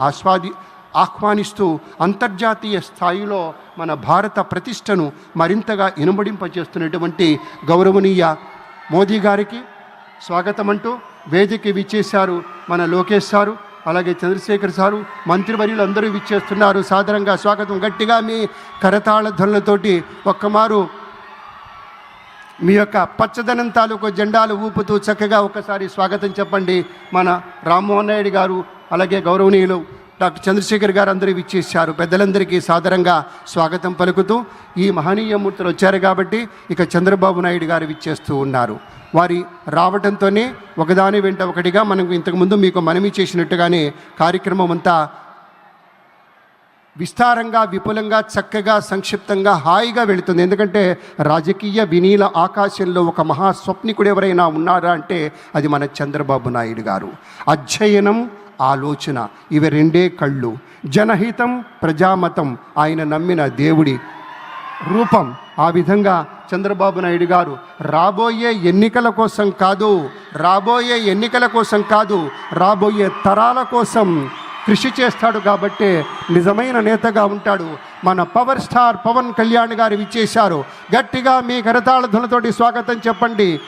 ఆస్వాది ఆహ్వానిస్తూ అంతర్జాతీయ స్థాయిలో మన భారత ప్రతిష్టను మరింతగా ఇనుమడింపజేస్తున్నటువంటి గౌరవనీయ మోదీ గారికి స్వాగతం అంటూ వేదిక విచ్చేశారు మన లోకేష్ సారు అలాగే చంద్రశేఖర్ సారు మంత్రివర్యులు అందరూ విచ్చేస్తున్నారు. సాధారణంగా స్వాగతం గట్టిగా మీ కరతాళ ధ్వనులతోటి ఒక్కమారు మీ యొక్క పచ్చదనం తాలూకు జెండాలు ఊపుతూ చక్కగా ఒకసారి స్వాగతం చెప్పండి మన రామ్మోహన్ నాయుడు గారు అలాగే గౌరవనీయులు డాక్టర్ చంద్రశేఖర్ గారు అందరూ ఇచ్చేశారు పెద్దలందరికీ సాదరంగా స్వాగతం పలుకుతూ ఈ మహనీయ మూర్తులు వచ్చారు కాబట్టి ఇక చంద్రబాబు నాయుడు గారు విచ్చేస్తూ ఉన్నారు. వారి రావడంతోనే ఒకదాని వెంట ఒకటిగా మనం ఇంతకుముందు మీకు మనవి చేసినట్టుగానే కార్యక్రమం అంతా విస్తారంగా విపులంగా చక్కగా సంక్షిప్తంగా హాయిగా వెళుతుంది. ఎందుకంటే రాజకీయ వినీల ఆకాశంలో ఒక మహాస్వప్నికుడు ఎవరైనా ఉన్నారా అంటే అది మన చంద్రబాబు నాయుడు గారు. అధ్యయనం ఆలోచన ఇవి రెండే కళ్ళు. జనహితం ప్రజామతం ఆయన నమ్మిన దేవుడి రూపం. ఆ విధంగా చంద్రబాబు నాయుడు గారు రాబోయే ఎన్నికల కోసం కాదు రాబోయే ఎన్నికల కోసం కాదు రాబోయే తరాల కోసం కృషి చేస్తాడు కాబట్టే నిజమైన నేతగా ఉంటాడు. మన పవర్ స్టార్ పవన్ కళ్యాణ్ గారు ఇచ్చేశారు గట్టిగా మీ కరతాళధనుతోటి స్వాగతం చెప్పండి.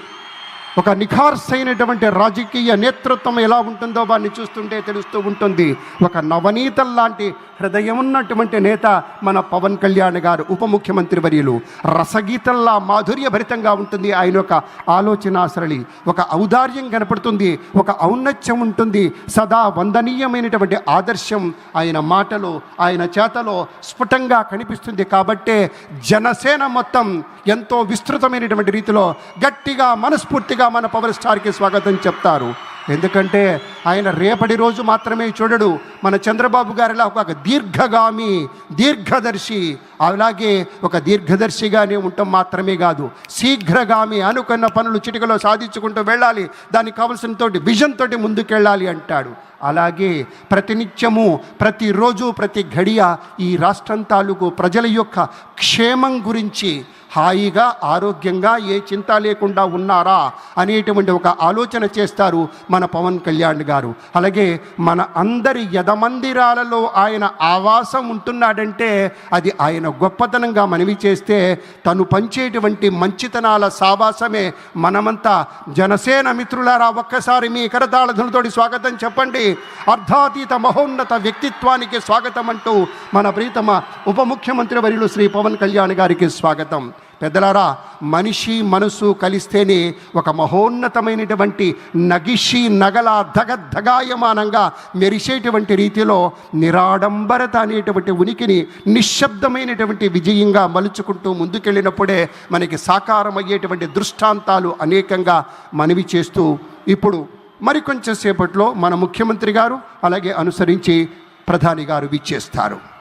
ఒక నిఖార్సైనటువంటి రాజకీయ నేతృత్వం ఎలా ఉంటుందో వారిని చూస్తుంటే తెలుస్తూ ఉంటుంది. ఒక నవనీతం లాంటి హృదయం ఉన్నటువంటి నేత మన పవన్ కళ్యాణ్ గారు ఉప ముఖ్యమంత్రి వర్యులు. రసగీతంలా మాధుర్యభరితంగా ఉంటుంది ఆయన యొక్క ఆలోచన సరళి ఒక ఔదార్యం కనపడుతుంది ఒక ఔన్నత్యం ఉంటుంది. సదా వందనీయమైనటువంటి ఆదర్శం ఆయన మాటలో ఆయన చేతలో స్ఫుటంగా కనిపిస్తుంది. కాబట్టే జనసేన మొత్తం ఎంతో విస్తృతమైనటువంటి రీతిలో గట్టిగా మనస్ఫూర్తిగా మన పవర్ స్టార్కి స్వాగతం చెప్తారు. ఎందుకంటే ఆయన రేపటి రోజు మాత్రమే చూడడు. మన చంద్రబాబు గారిలా ఒక దీర్ఘగామి దీర్ఘదర్శి అలాగే ఒక దీర్ఘదర్శిగానే ఉండటం మాత్రమే కాదు. శీఘ్రగామి అనుకున్న పనులు చిటికలో సాధించుకుంటూ వెళ్ళాలి. దానికి కావలసిన తోటి విజన్ తోటి ముందుకెళ్ళాలి అంటాడు. అలాగే ప్రతినిత్యము ప్రతిరోజు ప్రతి ఘడియ ఈ రాష్ట్రం తాలూకు ప్రజల యొక్క క్షేమం గురించి హాయిగా ఆరోగ్యంగా ఏ చింత లేకుండా ఉన్నారా అనేటువంటి ఒక ఆలోచన చేస్తారు మన పవన్ కళ్యాణ్ గారు. అలాగే మన అందరి యదమందిరాలలో ఆయన ఆవాసం ఉంటున్నాడంటే అది ఆయన గొప్పతనంగా మనవి చేస్తే తను పంచేటువంటి మంచితనాల సావాసమే మనమంతా జనసేన మిత్రులారా ఒక్కసారి మీ కరతాళధులతోటి స్వాగతం చెప్పండి. అర్ధాతీత మహోన్నత వ్యక్తిత్వానికి స్వాగతం అంటూ మన ప్రీతమ ఉప ముఖ్యమంత్రి వర్యులు శ్రీ పవన్ కళ్యాణ్ గారికి స్వాగతం. పెద్దలారా మనిషి మనసు కలిస్తేనే ఒక మహోన్నతమైనటువంటి నగిషి నగల ధగధగాయమానంగా మెరిసేటువంటి రీతిలో నిరాడంబరత అనేటువంటి ఉనికిని నిశ్శబ్దమైనటువంటి విజయంగా మలుచుకుంటూ ముందుకెళ్ళినప్పుడే మనకి సాకారమయ్యేటువంటి దృష్టాంతాలు అనేకంగా మనవి చేస్తూ ఇప్పుడు మరికొంచెం సేపట్లో మన ముఖ్యమంత్రి గారు అలాగే అనుసరించి ప్రధాని గారు విచ్చేస్తారు.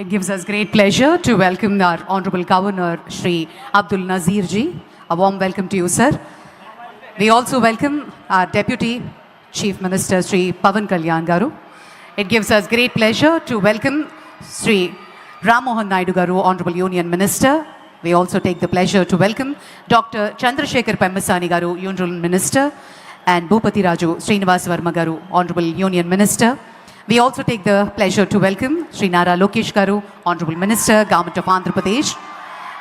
It gives us great pleasure to welcome our Honorable Governor Sri Abdul Nazir ji. A warm welcome to you, sir. We also welcome our Deputy Chief Minister Sri Pavan Kalyan Garu. It gives us great pleasure to welcome Sri Ram Mohan Naidu Garu, Honorable Union Minister. We also take the pleasure to welcome Dr. Chandrasekhar Pemmasani Garu, Union Minister, and Bhupati Raju Srinivas Verma Garu, Honorable Union Minister. We also take the pleasure to welcome Sri Nara Lokesh Garu, Honorable Minister, Government of Andhra Pradesh.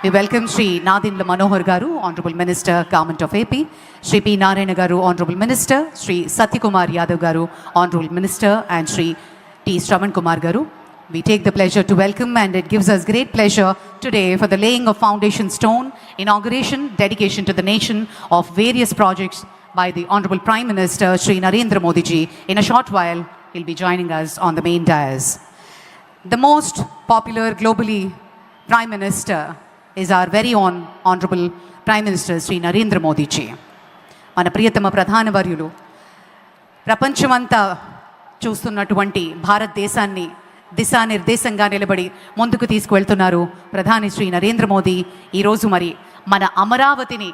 We welcome Sri Nadindla Manohar Garu, Honorable Minister, Government of AP, Sri P. Narayana Garu, Honorable Minister, Sri Satyakumar Yadav Garu, Honorable Minister, and Sri T. Shravan Kumar Garu. We take the pleasure to welcome, and it gives us great pleasure today for the laying of foundation stone, inauguration, dedication to the nation of various projects by the Honorable Prime Minister Sri Narendra Modi ji. In a short while, he'll be joining us on the main dais. The most popular globally Prime Minister is our very own Honorable Prime Minister Sri Narendra Modi ji. మన ప్రియతమ ప్రధాన వర్యులు ప్రపంచమంతా చూస్తున్నటువంటి భారతదేశాన్ని దిశానిర్దేశంగా నిలబడి ముందుకు తీసుకువెళ్తున్నారు ప్రధాని శ్రీ నరేంద్ర మోదీ ఈరోజు మరి మన అమరావతిని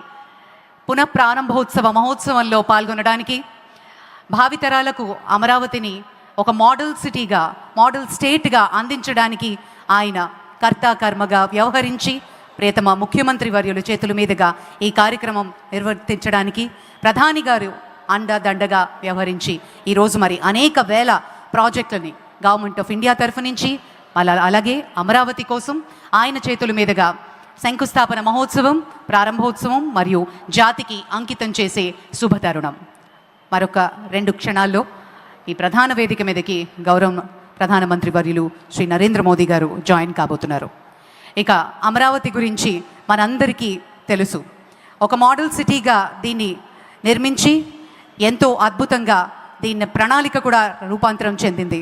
పునఃప్రారంభోత్సవ మహోత్సవంలో పాల్గొనడానికి భావితరాలకు అమరావతిని ఒక మోడల్ సిటీగా మోడల్ స్టేట్గా అందించడానికి ఆయన కర్తాకర్మగా వ్యవహరించి ప్రేతమ ముఖ్యమంత్రి వర్యుల చేతుల మీదుగా ఈ కార్యక్రమం నిర్వర్తించడానికి ప్రధాని గారు అండదండగా వ్యవహరించి ఈరోజు మరి అనేక వేల ప్రాజెక్టులని గవర్నమెంట్ ఆఫ్ ఇండియా తరఫు నుంచి అలా అలాగే అమరావతి కోసం ఆయన చేతుల మీదుగా శంకుస్థాపన మహోత్సవం ప్రారంభోత్సవం మరియు జాతికి అంకితం చేసే శుభతరుణం. మరొక రెండు క్షణాల్లో ఈ ప్రధాన వేదిక మీదకి గౌరవ ప్రధానమంత్రి వర్యులు శ్రీ నరేంద్ర మోదీ గారు జాయిన్ కాబోతున్నారు. ఇక అమరావతి గురించి మనందరికీ తెలుసు. ఒక మోడల్ సిటీగా దీన్ని నిర్మించి ఎంతో అద్భుతంగా దీన్ని ప్రణాళిక కూడా రూపాంతరం చెందింది.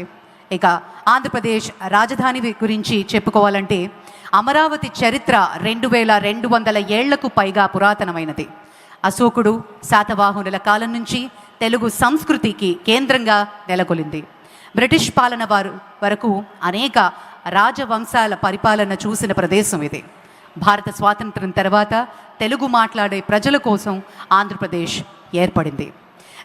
ఇక ఆంధ్రప్రదేశ్ రాజధాని గురించి చెప్పుకోవాలంటే అమరావతి చరిత్ర రెండు వేల రెండు వందల ఏళ్ళకు పైగా పురాతనమైనది. అశోకుడు శాతవాహనుల కాలం నుంచి తెలుగు సంస్కృతికి కేంద్రంగా నెలకొలింది. బ్రిటిష్ పాలన వారు వరకు అనేక రాజవంశాల పరిపాలన చూసిన ప్రదేశం ఇది. భారత స్వాతంత్రం తర్వాత తెలుగు మాట్లాడే ప్రజల కోసం ఆంధ్రప్రదేశ్ ఏర్పడింది.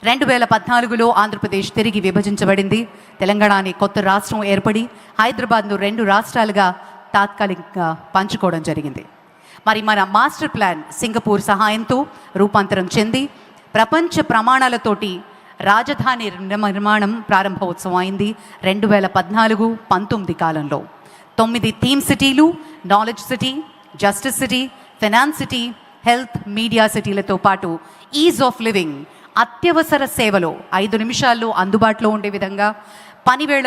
రెండు వేల పద్నాలుగులో ఆంధ్రప్రదేశ్ తిరిగి విభజించబడింది. తెలంగాణ అనే కొత్త రాష్ట్రం ఏర్పడి హైదరాబాద్ను రెండు రాష్ట్రాలుగా తాత్కాలికంగా పంచుకోవడం జరిగింది. మరి మన మాస్టర్ ప్లాన్ సింగపూర్ సహాయంతో రూపాంతరం చెంది ప్రపంచ ప్రమాణాలతోటి రాజధాని నిర్మాణం ప్రారంభోత్సవం అయింది రెండు వేల పద్నాలుగు పంతొమ్మిది కాలంలో. తొమ్మిది థీమ్ సిటీలు knowledge city justice city finance city health media సిటీలతో పాటు ఈజ్ ఆఫ్ లివింగ్ అత్యవసర సేవలో ఐదు నిమిషాల్లో అందుబాటులో ఉండే విధంగా పనివేళ